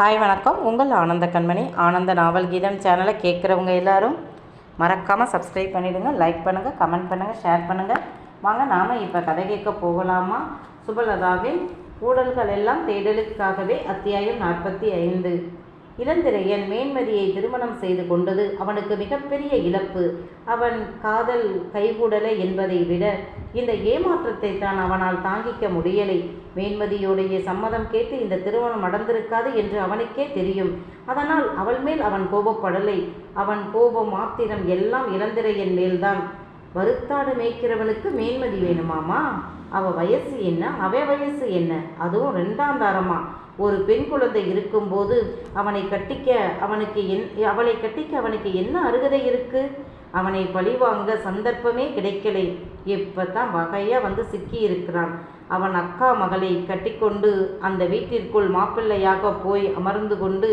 Hi வணக்கம். உங்கள் ஆனந்த கண்மணி. ஆனந்த நாவல் கீதம் சேனலை கேட்குறவங்க எல்லாரும் மறக்காமல் சப்ஸ்கிரைப் பண்ணிவிடுங்க லைக் பண்ணுங்கள் கமெண்ட் பண்ணுங்கள் ஷேர் பண்ணுங்கள் வாங்க நாம் இப்போ கதை கேட்க போகலாமா? சுபலதாவின் ஊடல்கள் எல்லாம் தேடலுக்காகவே அத்தியாயம் நாற்பத்தி ஐந்து. இளந்திரையன் மேன்மதியை திருமணம் செய்து கொண்டது அவனுக்கு மிகப்பெரிய இழப்பு. அவன் காதல் கைகூடலை என்பதை விட இந்த ஏமாற்றத்தை தான் அவனால் தாங்கிக்க முடியலை. மேன்மதியோடைய சம்மதம் கேட்டு இந்த திருமணம் நடந்திருக்காது என்று அவனுக்கே தெரியும். அதனால் அவள் மேல் அவன் கோபப்படலை. அவன் கோபம் ஆத்திரம் எல்லாம் இளந்திரையன் மேல்தான். வருத்தாடு மேய்க்கிறவனுக்கு மேன்மதி வேணுமாமா அவ வயசு என்ன? அவ வயசு என்ன? அதுவும் ரெண்டாம் தாரமா? ஒரு பெண் குழந்தை இருக்கும்போது அவனை கட்டிக்க அவனுக்கு என் அவளை கட்டிக்க அவனுக்கு என்ன அருகதை இருக்கு? அவனை பழிவாங்க சந்தர்ப்பமே கிடைக்கலை. இப்பதான் வகையா வந்து சிக்கி இருக்கிறான் அவன் அக்கா மகளை கட்டிக்கொண்டு அந்த வீட்டிற்குள் மாப்பிள்ளையாக போய் அமர்ந்து கொண்டு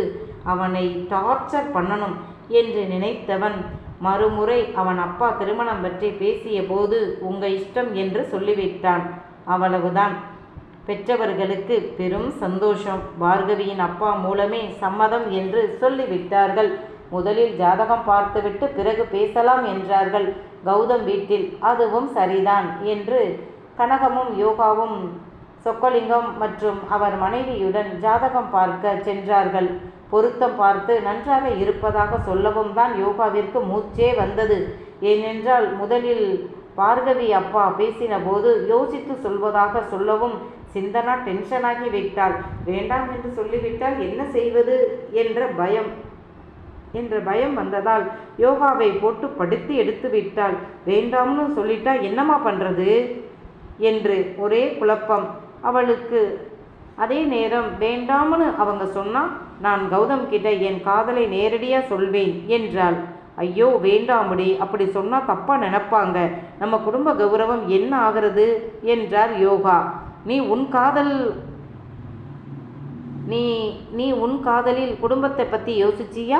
அவனை டார்ச்சர் பண்ணணும் என்று நினைத்தவன் மறுமுறை அவன் அப்பா திருமணம் பற்றி பேசிய போது உங்க இஷ்டம் என்று சொல்லிவிட்டான். அவ்வளவுதான். பெற்றவர்களுக்கு பெரும் சந்தோஷம். பார்கவியின் அப்பா மூலமே சம்மதம் என்று சொல்லிவிட்டார்கள். முதலில் ஜாதகம் பார்த்துவிட்டு பிறகு பேசலாம் என்றார்கள். கௌதம் வீட்டில் அதுவும் சரிதான் என்று கனகமும் யோகாவும் சொக்கலிங்கம் மற்றும் அவர் மனைவியுடன் ஜாதகம் பார்க்க சென்றார்கள். பொருத்தம் பார்த்து நன்றாக இருப்பதாக சொல்லவும் தான் யோகாவிற்கு மூச்சே வந்தது. ஏனென்றால் முதலில் பார்கவி அப்பா பேசின போது யோசித்து சொல்வதாக சொல்லவும் சிந்தனா டென்ஷனாகி விட்டாள். வேண்டாம் என்று சொல்லிவிட்டால் என்ன செய்வது? என்ற பயம். என்ற பயம் வந்ததால் யோகாவை போட்டு படுத்து எடுத்து விட்டாள். வேண்டாம்னு சொல்லிட்டா என்னம்மா பண்ணுறது என்று ஒரே குழப்பம். அவளுக்கு அதே நேரம் வேண்டாம்னு அவங்க சொன்னால் நான் கௌதம் கிட்ட என் காதலை நேரடியாக சொல்வேன் என்றாள். ஐயோ வேண்டாமுடி அப்படி சொன்னா தப்பா நினைப்பாங்க. நம்ம குடும்ப கௌரவம் என்ன ஆகிறது? என்றார் யோகா. நீ உன் காதல் நீ நீ உன் காதலில் குடும்பத்தை பற்றி யோசிச்சியா?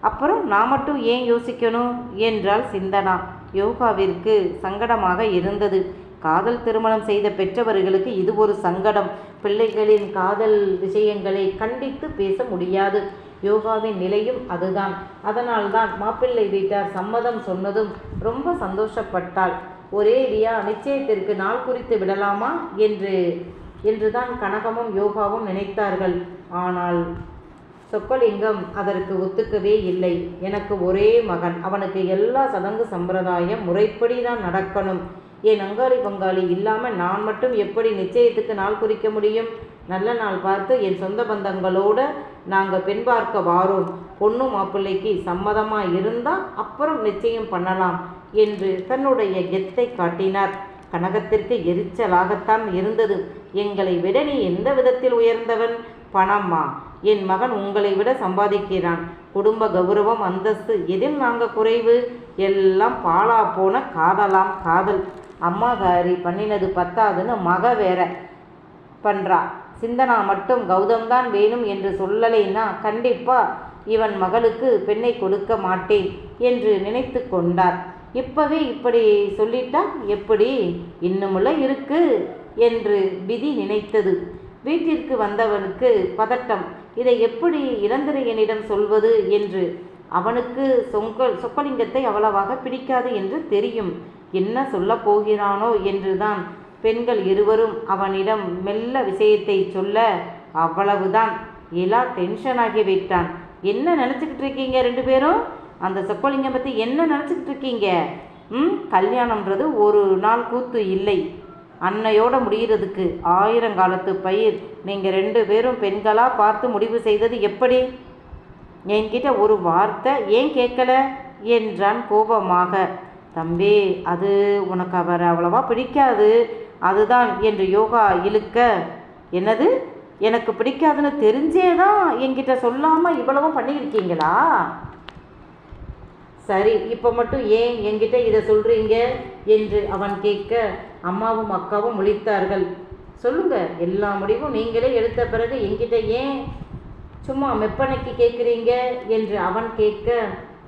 அப்புறம் நான் மட்டும் ஏன் யோசிக்கணும்? என்றால் சிந்தனா. யோகாவிற்கு சங்கடமாக இருந்தது. காதல் திருமணம் செய்த பெற்றவர்களுக்கு இது ஒரு சங்கடம். பிள்ளைகளின் காதல் விஷயங்களை கண்டித்து பேச முடியாது. யோகாவின் நிலையும் அதுதான். அதனால்தான் மாப்பிள்ளை வீட்டார் சம்மதம் சொன்னதும் ரொம்ப சந்தோஷப்பட்டாள். ஒரேடியா நிச்சயத்திற்கு நாள் குறித்து விடலாமா? என்று என்றுதான் கனகமும் யோகாவும் நினைத்தார்கள். ஆனால் சொக்கலிங்கம் அதற்கு ஒத்துக்கவே இல்லை. எனக்கு ஒரே மகன். அவனுக்கு எல்லா சடங்கு சம்பிரதாயம் முறைப்படி தான் நடக்கணும். என் அங்காளி பங்காளி இல்லாமல் நான் மட்டும் எப்படி நிச்சயத்துக்கு நாள் குறிக்க முடியும்? நல்ல நாள் பார்த்து என் சொந்த பந்தங்களோட நாங்கள் பெண் பார்க்க வாரோம். பொண்ணு மாப்பிள்ளைக்கு சம்மதமாக இருந்தால் அப்புறம் நிச்சயம் பண்ணலாம் என்று தன்னுடைய கெத்தை காட்டினார். கனகத்திற்கு எரிச்சலாகத்தான் இருந்தது. எங்களை விட நீ எந்த விதத்தில் உயர்ந்தவன்? பணம்மா என் மகன் உங்களை விட சம்பாதிக்கிறான். குடும்ப கௌரவம் அந்தஸ்து எதில் நாங்கள் குறைவு? எல்லாம் பாலா போன காதலாம் காதல். அம்மாகாரி பண்ணினது பத்தாதுன்னு மக வேற பண்ணுறா சிந்தனா மட்டும் கௌதம்தான் வேணும் என்று சொல்லலைன்னா கண்டிப்பா இவன் மகளுக்கு பெண்ணை கொடுக்க மாட்டேன் என்று நினைத்து கொண்டார். இப்பவே இப்படி சொல்லிட்டா எப்படி? இன்னுமுள்ள இருக்கு என்று விதி நினைத்தது. வீட்டிற்கு வந்தவனுக்கு பதட்டம். இதை எப்படி இளந்திரையனிடம் சொல்வது என்று? அவனுக்கு சொங்க சொக்கலிங்கத்தை அவ்வளவாக பிடிக்காது என்று தெரியும். என்ன சொல்ல போகிறானோ என்றுதான் பெண்கள் இருவரும் அவனிடம் மெல்ல விஷயத்தை சொல்ல அவ்வளவுதான். எல்லாம் டென்ஷன் ஆகி விட்டான். என்ன நினச்சிக்கிட்டு இருக்கீங்க ரெண்டு பேரும்? அந்த சொக்கலிங்கம் பற்றி என்ன நினச்சிக்கிட்டு இருக்கீங்க? ம் கல்யாணம்ன்றது ஒரு நாள் கூத்து இல்லை. அன்னையோட முடிகிறதுக்கு ஆயிரங்காலத்து பயிர். நீங்கள் ரெண்டு பேரும் பெண்களாக பார்த்து முடிவு செய்தது எப்படி? என்கிட்ட ஒரு வார்த்தை ஏன் கேட்கல? என்றான் கோபமாக. தம்பி அது உனக்கு அவர் அவ்வளவா பிடிக்காது. அதுதான் என்று யோகா இழுக்க என்னது? எனக்கு பிடிக்காதுன்னு தெரிஞ்சே தான் என்கிட்ட சொல்லாமல் இவ்வளவும் பண்ணியிருக்கீங்களா? சரி இப்போ மட்டும் ஏன் என்கிட்ட இதை சொல்கிறீங்க என்று அவன் கேட்க அம்மாவும் அக்காவும் முழித்தார்கள். சொல்லுங்க எல்லா முடிவும் நீங்களே எடுத்த பிறகு என்கிட்ட ஏன் சும்மா மெப்பனைக்கு கேட்குறீங்க? என்று அவன் கேட்க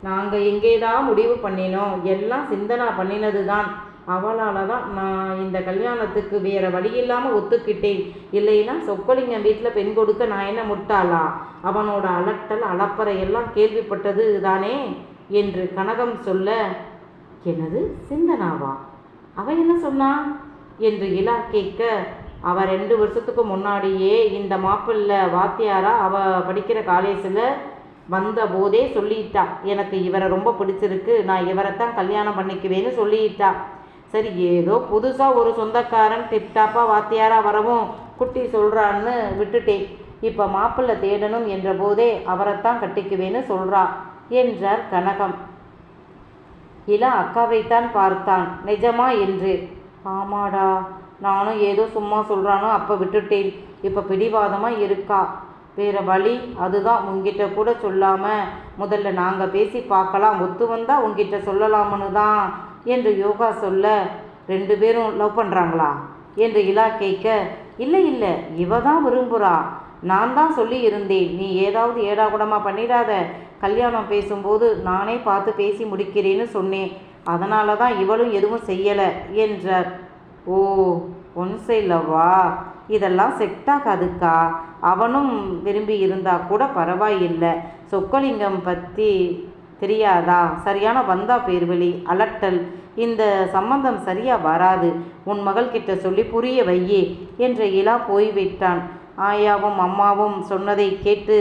நாங்கள் எங்கேதான் முடிவு பண்ணினோம்? எல்லாம் சிந்தனா பண்ணினது தான் அவளால் தான் நான் இந்த கல்யாணத்துக்கு வேறு வழி இல்லாமல் ஒத்துக்கிட்டேன். இல்லைன்னா சொக்கலிங்கம் வீட்டில் பெண் கொடுக்க நான் என்ன முட்டாளா? அவனோட அலட்டல் அலப்பறை எல்லாம் கேள்விப்பட்டது தானே? என்று கனகம் சொல்ல என்னது? சிந்தனாவா? அவன் என்ன சொன்னான் என்று இலா கேட்க அவள் ரெண்டு வருஷத்துக்கு முன்னாடியே இந்த மாப்பிள்ளை வாத்தியாரா? அவ படிக்கிற காலேஜில் வந்த போதே சொல்லிட்டா. எனக்கு இவரை ரொம்ப பிடிச்சிருக்கு. நான் இவரைத்தான் கல்யாணம் பண்ணிக்குவேன்னு சொல்லிட்டா. சரி ஏதோ புதுசாக ஒரு சொந்தக்காரன் டிப்டாப்பாக வாத்தியாராக வரவும் குட்டி சொல்கிறான்னு விட்டுட்டேன். இப்போ மாப்பிள்ளை தேடணும் என்ற போதே அவரைத்தான் கட்டிக்குவேன்னு சொல்கிறா என்றார் கனகம். இளா அக்காவைத்தான் பார்த்தான். நிஜமா என்று. ஆமாடா நானும் ஏதோ சும்மா சொல்கிறானோ அப்போ விட்டுட்டேன். இப்போ பிடிவாதமாக இருக்கா? வேற வழி அதுதான் உங்ககிட்ட கூட சொல்லாமல் முதல்ல நாங்கள் பேசி பார்க்கலாம். ஒத்து வந்தால் உங்ககிட்ட சொல்லலாம்னு தான் என்று யோகா சொல்ல ரெண்டு பேரும் லவ் பண்ணுறாங்களா என்று இலா கேட்க இல்லை இல்லை இவ தான் விரும்புகிறா நான் தான் சொல்லி இருந்தேன். நீ ஏதாவது ஏடாகுடமாக பண்ணிடாத. கல்யாணம் பேசும்போது நானே பார்த்து பேசி முடிக்கிறேன்னு சொன்னேன். அதனால தான் இவளும் எதுவும் செய்யலை என்றார். ஓ ஒன் லவ்வா இதெல்லாம் செட் ஆகாதுக்கா. அவனும் விரும்பி இருந்தால் கூட பரவாயில்லை. சொக்கலிங்கம் பற்றி தெரியாதா? சரியான வந்தா பேர்வழி அலட்டல். இந்த சம்பந்தம் சரியா வராது. உன் மகள்கிட்ட சொல்லி புரிய வையே என்ற இலா போய்விட்டான். ஆயாவும் அம்மாவும் சொன்னதை கேட்டு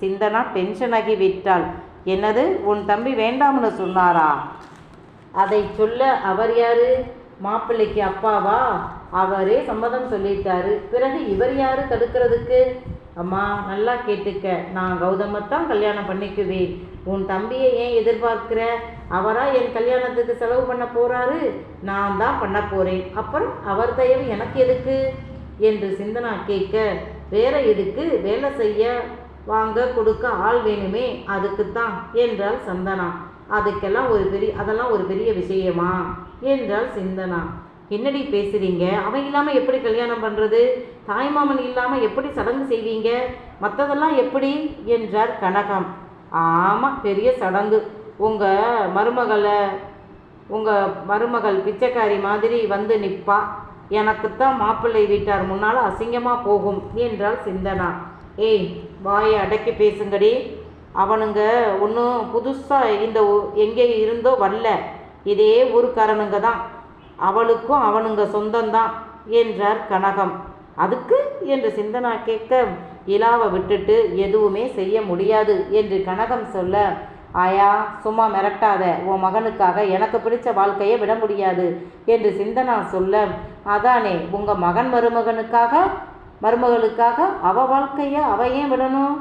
சிந்தனா டென்ஷனாகி விட்டாள். என்னது? உன் தம்பி வேண்டாம்னு சொன்னாரா? அதை சொல்ல அவர் யாரு? மாப்பிள்ளைக்கு அப்பாவா? அவரே சம்மதம் சொல்லிட்டாரு. பிறகு இவர் யாரு தடுக்கிறதுக்கு? அம்மா நல்லா கேட்டுக்க. நான் கௌதமத்தான் கல்யாணம் பண்ணிக்குவேன். உன் தம்பியை ஏன் எதிர்பார்க்கிற? அவரா என் கல்யாணத்துக்கு செலவு பண்ண போறாரு? நான் தான் பண்ண போறேன். அப்புறம் அவர் தயவு எனக்கு எதுக்கு? என்று சிந்தனா கேட்க வேற எதுக்கு? வேலை செய்ய வாங்க கொடுக்க ஆள் வேணுமே அதுக்குத்தான் என்றாள் சந்தனா. அதுக்கெல்லாம் ஒரு பெரிய அதெல்லாம் ஒரு பெரிய விஷயமா? என்றாள் சிந்தனா. என்னடி பேசுறீங்க? அவன் இல்லாமல் எப்படி கல்யாணம் பண்ணுறது தாய்மாமன் இல்லாமல் எப்படி சடங்கு செய்வீங்க? மற்றதெல்லாம் எப்படி? என்றார் கனகம். ஆமாம் பெரிய சடங்கு. உங்கள் மருமகளை உங்கள் மருமகள் பிச்சைக்காரி மாதிரி வந்து நிற்பா எனக்குத்தான் மாப்பிள்ளை வீட்டார் முன்னால் அசிங்கமாக போகும் என்றாள் சிந்தனா. ஏய் வாயை அடக்கி பேசுங்கடி. அவனுங்க ஒன்றும் புதுசாக இந்த எங்கே இருந்தோ வரல. இதே ஊருக்காரனுங்க தான். அவளுக்கும் அவனுங்க சொந்தம்தான் என்றார் கனகம். அதுக்கு? என்று சிந்தனா கேட்க இலாவை விட்டுட்டு எதுவுமே செய்ய முடியாது என்று கனகம் சொல்ல ஆயா சும்மா மிரட்டாத உன் மகனுக்காக எனக்கு பிடிச்ச வாழ்க்கையை விட முடியாது என்று சிந்தனா சொல்ல அதானே உங்க மகன் மருமகனுக்காக மருமகளுக்காக அவ வாழ்க்கையை அவ ஏன் விடணும்?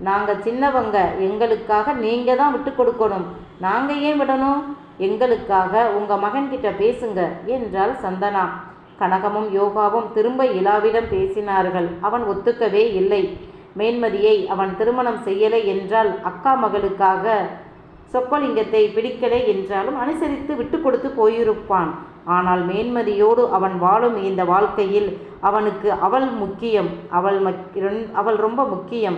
நாங்கள் சின்னவங்க எங்களுக்காக நீங்கள் தான் விட்டு கொடுக்கணும். நாங்கள் ஏன் விடணும்? எங்களுக்காக உங்கள் மகன்கிட்ட பேசுங்க என்றாள் சந்தனா. கனகமும் யோகாவும் திரும்ப இலாவிடம் பேசினார்கள். அவன் ஒத்துக்கவே இல்லை. மேன்மதியை அவன் திருமணம் செய்யலை என்றால் அக்கா மகளுக்காக சொக்கலிங்கத்தை பிடிக்கலை என்றாலும் அனுசரித்து விட்டு கொடுத்து போயிருப்பான். ஆனால் மேன்மதியோடு அவன் வாழும் இந்த வாழ்க்கையில் அவனுக்கு அவள் முக்கியம். அவள் மக்- அவள் ரொம்ப முக்கியம்.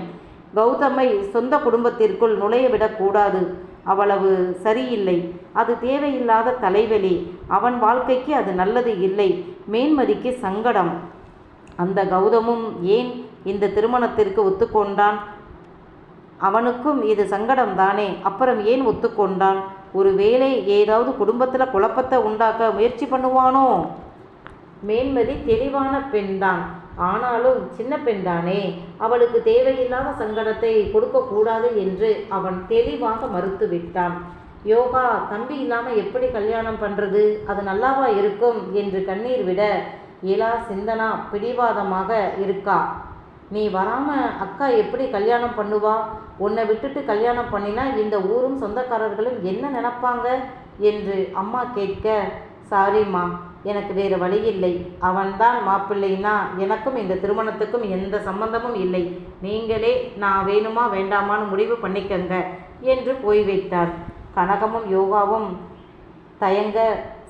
கௌதமை சொந்த குடும்பத்திற்குள் நுழைய விடக்கூடாது அவ்வளவு சரியில்லை. அது தேவையில்லாத தலைவலி. அவன் வாழ்க்கைக்கு அது நல்லது இல்லை. மேன்மதிக்கு சங்கடம். அந்த கௌதமும் ஏன் இந்த திருமணத்திற்கு ஒத்துக்கொண்டான்? அவனுக்கும் இது சங்கடம் தானே அப்புறம் ஏன் ஒத்துக்கொண்டான்? ஒருவேளை ஏதாவது குடும்பத்தில் குழப்பத்தை உண்டாக்க முயற்சி பண்ணுவானோ? மேன்மதி தெளிவான பெண்தான். ஆனாலும் சின்ன பெண்தானே அவளுக்கு தேவையில்லாத சங்கடத்தை கொடுக்கக்கூடாது என்று அவன் தெளிவாக மறுத்துவிட்டான் யோகா தம்பி இல்லாமல் எப்படி கல்யாணம் பண்ணுறது அது நல்லாவா இருக்கும்? என்று கண்ணீர் விட இலா சிந்தனா பிடிவாதமாக இருக்கா. நீ வராம அக்கா எப்படி கல்யாணம் பண்ணுவா? உன்னை விட்டுட்டு கல்யாணம் பண்ணினா இந்த ஊரும் சொந்தக்காரர்களும் என்ன நினைப்பாங்க? என்று அம்மா கேட்க சாரிம்மா எனக்கு வேறு வழி இல்லை. அவன்தான் மாப்பிள்ளைனா எனக்கும் இந்த திருமணத்துக்கும் எந்த சம்பந்தமும் இல்லை. நீங்களே நான் வேணுமா வேண்டாமான்னு முடிவு பண்ணிக்கங்க என்று போய்விட்டார் கனகமும் யோகாவும் தயங்க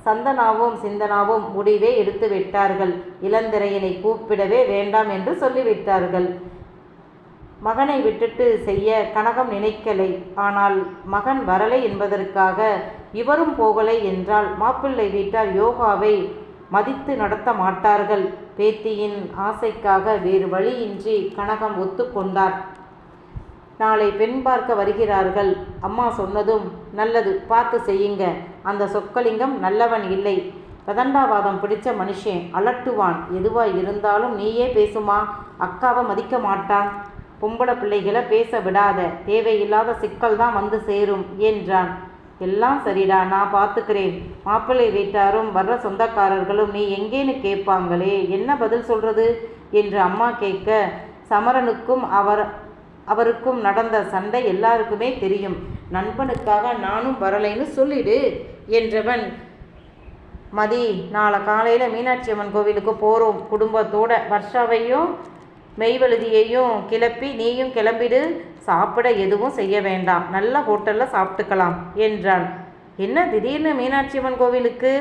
சந்தனாவும் சிந்தனாவும் முடிவே எடுத்து விட்டார்கள். இளந்திரையனை கூப்பிடவே வேண்டாம் என்று சொல்லிவிட்டார்கள். மகனை விட்டுட்டு செய்ய கனகம் நினைக்கலை. ஆனால் மகன் வரலை என்பதற்காக இவரும் போகலை என்றால் மாப்பிள்ளை வீட்டார் யோகாவை மதித்து நடத்த மாட்டார்கள். பேத்தியின் ஆசைக்காக வேறு வழியின்றி கனகம் ஒத்துக்கொண்டார் நாளை பெண் பார்க்க வருகிறார்கள். அம்மா சொன்னதும் நல்லது பார்த்து செய்யுங்க. அந்த சொக்கலிங்கம் நல்லவன் இல்லை. பதண்டாவாதம் பிடிச்ச மனுஷன் அலட்டுவான். எதுவாய் இருந்தாலும் நீயே பேசுமா? அக்காவை மதிக்க மாட்டான் பொம்பளை பிள்ளைகளை பேச விடாத தேவையில்லாத சிக்கல் தான் வந்து சேரும் என்றான். எல்லாம் சரிடா நான் பார்த்துக்கிறேன். மாப்பிள்ளை வீட்டாரும் வர்ற சொந்தக்காரர்களும் நீ எங்கேன்னு கேட்பாங்களே என்ன பதில் சொல்றது? என்று அம்மா கேட்க சமரனுக்கும் அவர் அவருக்கும் நடந்த சண்டை எல்லாருக்குமே தெரியும். நண்பனுக்காக நானும் வரலைன்னு சொல்லிடு என்றவன் மதி நாளை காலையில் மீனாட்சி அம்மன் கோவிலுக்கு போகிறோம் குடும்பத்தோட வர்ஷாவையும் மெய்வழுதியையும் கிளப்பி நீயும் கிளம்பிடு. சாப்பிட எதுவும் செய்ய வேண்டாம். நல்ல ஹோட்டலில் சாப்பிட்டுக்கலாம் என்றாள். என்ன திடீர்னு மீனாட்சி அம்மன் கோவிலுக்கு?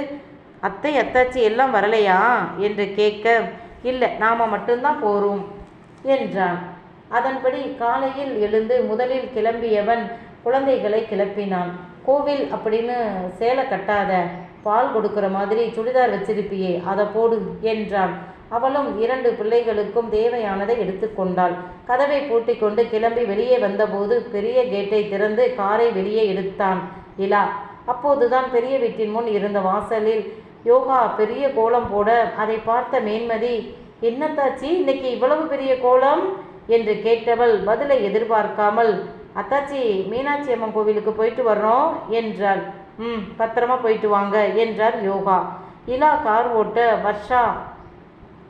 அத்தை அத்தாச்சி எல்லாம் வரலையா? என்று கேட்க இல்லை நாம் மட்டும்தான் போகிறோம் என்றான் அதன்படி காலையில் எழுந்து முதலில் கிளம்பியவன் குழந்தைகளை கிளப்பினான். கோவில் அப்படின்னு சேலை கட்டாத பால் கொடுக்கிற மாதிரி சுடிதார் வச்சிருப்பியே அதை போடு என்றான். அவளும் இரண்டு பிள்ளைகளுக்கும் தேவையானதை எடுத்துக்கொண்டாள் கதவை பூட்டி கொண்டு கிளம்பி வெளியே வந்தபோது பெரிய கேட்டை திறந்து காரை வெளியே எடுத்தான். இலா அப்போதுதான் பெரிய வீட்டின் முன் இருந்த வாசலில் யோகா பெரிய கோலம் போட அதை பார்த்த மேன்மதி என்னத்தாச்சி இன்னைக்கு இவ்வளவு பெரிய கோலம்? என்று கேட்டவள் பதிலை எதிர்பார்க்காமல் அத்தாச்சி மீனாட்சி அம்மன் கோவிலுக்கு போயிட்டு வர்றோம் என்றாள். ம் பத்திரமா போயிட்டு வாங்க என்றார் யோகா. இலா கார் ஓட்ட வர்ஷா.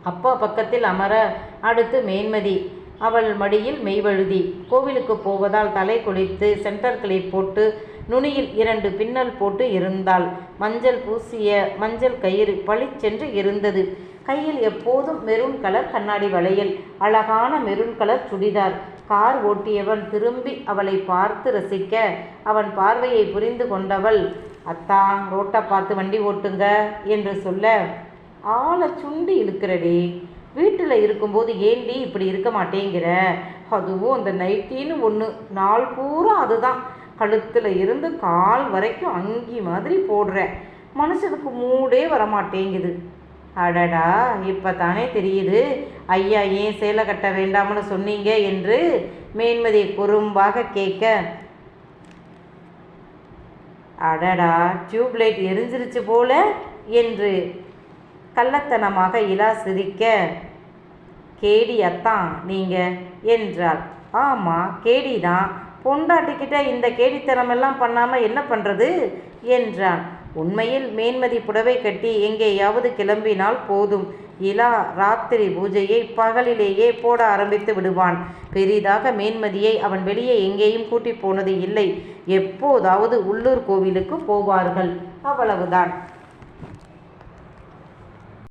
அப்பா பக்கத்தில் அமர அடுத்து மேன்மதி. அவள் மடியில் மெய்வழுதி. கோவிலுக்கு போவதால் தலை குளித்து சென்டர் கிளிப் போட்டு நுனியில் இரண்டு பின்னல் போட்டு இருந்தாள். மஞ்சள் பூசிய மஞ்சள் கயிறு பளிச்சென்று இருந்தது. கையில் எப்போதும் மெரூன் கலர் கண்ணாடி வளையல். அழகான மெரூன் கலர் சுடிதார். கார் ஓட்டியவன் திரும்பி அவளை பார்த்து ரசிக்க அவன் பார்வையை புரிந்து கொண்டவள் அத்தா ரோட்டை பார்த்து வண்டி ஓட்டுங்க என்று சொல்ல ஆளை சுண்டி இழுக்கிறடி வீட்டில் இருக்கும்போது ஏண்டி இப்படி இருக்க மாட்டேங்கிற? அதுவும் அந்த நைட்டின்னு ஒன்று நாள் பூரா அதுதான். கழுத்தில் இருந்து கால் வரைக்கும் அங்கி மாதிரி போடுற. மனுஷனுக்கு மூடே வரமாட்டேங்குது. அடடா இப்போ தானே தெரியுது. ஐயா ஏன் சேலை கட்ட வேண்டாம்னு சொன்னீங்க என்று மேன்மதி குறும்பாக கேட்க அடடா டியூப்லைட் எரிஞ்சிருச்சு போல என்று கள்ளத்தனமாக இலா சிரிக்க கேடியத்தான் நீங்கள் என்றாள். ஆமாம் கேடி தான் பொண்டாட்டிக்கிட்ட இந்த கேடித்தனமெல்லாம் பண்ணாமல் என்ன பண்ணுறது என்றான். உண்மையில் மேன்மதி புடவை கட்டி எங்கேயாவது கிளம்பினால் போதும். இலா ராத்திரி பூஜையை பகலிலேயே போட ஆரம்பித்து விடுவான். பெரிதாக மேன்மதியை அவன் வெளியே எங்கேயும் கூட்டி போனது இல்லை. எப்போதாவது உள்ளூர் கோவிலுக்கு போவார்கள். அவ்வளவுதான்.